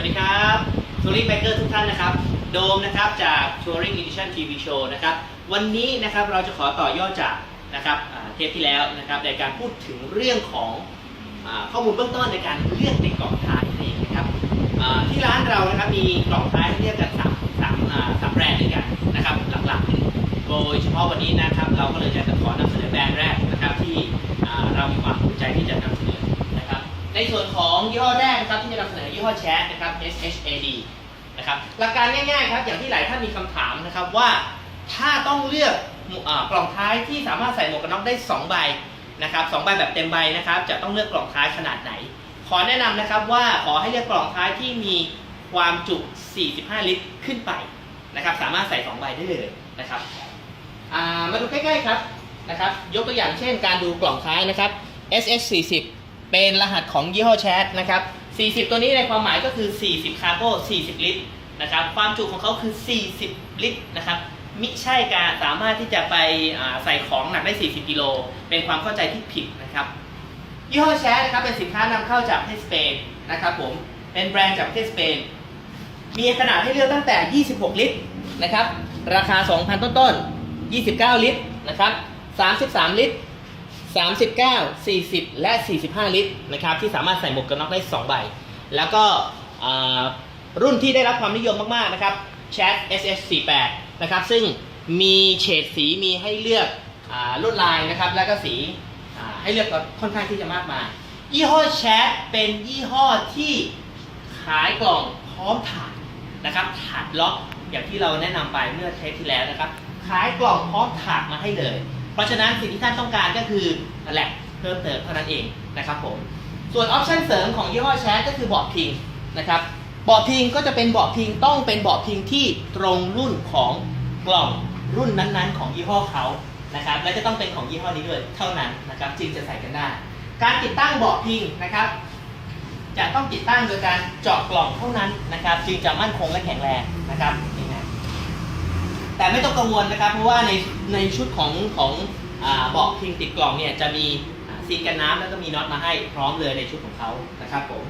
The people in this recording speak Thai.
วัสดีครับทัวริงไบเกอร์ทุกท่านนะครับ โดมนะครับจาก Touring Edition TV Show นะครับ วันนี้นะครับเราจะขอต่อยอดจากนะครับเทปที่แล้วนะครับในการพูดถึงเรื่องของอข้อมูลเบื้องต้นในการเลือกในกล่องท้ายนั่นเองนะครับที่ร้านเรานะครับมีกล่องท้ายให้เลือกกันสามสามสามแบรนด์ด้วยกันนะครับหลักๆโดยเฉพาะวันนี้นะครับเราก็เลยจะขอนำเสนอแบรนด์แรกนะครับที่เรามีความภูมิใจที่จะนำ ในส่วนของยี่ห้อแรกนะครับที่จะนำเสนอยี่ห้อแชทนะครับ SHAD นะครับหลักการง่ายๆครับอย่างที่หลายท่านมีคำถามนะครับว่าถ้าต้องเลือกกอ่ากล่องท้ายที่สามารถใส่หมวกกันน็อกได้ 2 ใบนะครับสองใบแบบเต็มใบนะครับจะต้องเลือกกล่องท้ายขนาดไหน ขอแนะนำนะครับว่าขอให้เลือกกล่องท้ายที่มีความจุ 45 ลิตรขึ้นไปนะครับสามารถใส่ 2 ใบได้เลยนะครับามาดูใกล้ๆครับนะครับยกตัวอย่างเช่นการดูกล่องท้ายนะครับ SS 40 เป็นรหัสของยี่ห้อแชทนะครับ 40 ตัวนี้ในความหมายก็คือ 40 คาร์โก้40 ลิตรนะครับ ความจุของเขาคือ 40 ลิตรนะครับ มิใช่การสามารถที่จะไปใส่ของหนักได้ 40 กิโล เป็นความเข้าใจที่ผิดนะครับ ยี่ห้อแชทนะครับเป็นสินค้านำเข้าจากประเทศสเปนนะครับผม เป็นแบรนด์จากประเทศสเปน มีขนาดให้เลือกตั้งแต่ 26 ลิตรนะครับ ราคา 2,000 ต้นๆ 29 ลิตรนะครับ 33 ลิตร 39 40 และ 45 ลิตรนะครับที่สามารถใส่หมวกกันน็อกได้2ใบ แล้วก็รุ่นที่ได้รับความนิยมมาก ๆ นะครับ Chat SS48 นะครับซึ่งมีเฉดสีมีให้เลือกอลวดลายนะครับแล้วก็สีให้เลือกค่อนข้างที่จะมากมาย ยี่ห้อ Chat เป็นยี่ห้อที่ขายกล่องพร้อมถาดนะครับถาดล็อกอย่างที่เราแนะนำไปเมื่อเทปที่แล้วนะครับ ขายกล่องพร้อมถาดมาให้เลย เพราะฉะนั้นสิ่งที่ท่านต้องการก็คือแหละเพิ่มเติมเท่านั้นเองนะครับผม ส่วนออปชันเสริมของยี่ห้อแชทก็คือเบาะพิงนะครับเบาะพิงก็จะเป็นเบาะพิงต้องเป็นเบาะพิงที่ตรงรุ่นของกล่องรุ่นนั้นๆ ของยี่ห้อเขานะครับและจะต้องเป็นของยี่ห้อนี้ด้วยเท่านั้นนะครับจึงจะใส่กันได้ การติดตั้งเบาะพิงนะครับ จะต้องติดตั้งโดยการเจาะกล่องเท่านั้นนะครับ จึงจะมั่นคงและแข็งแรงนะครับ แต่ไม่ต้องกังวลนะครับเพราะว่าในในชุดของของเบาะพิงติดกล่องเนี่ยจะมีซีกันน้ำแล้วก็มีน็อตมาให้พร้อมเลยในชุดของเขานะครับผม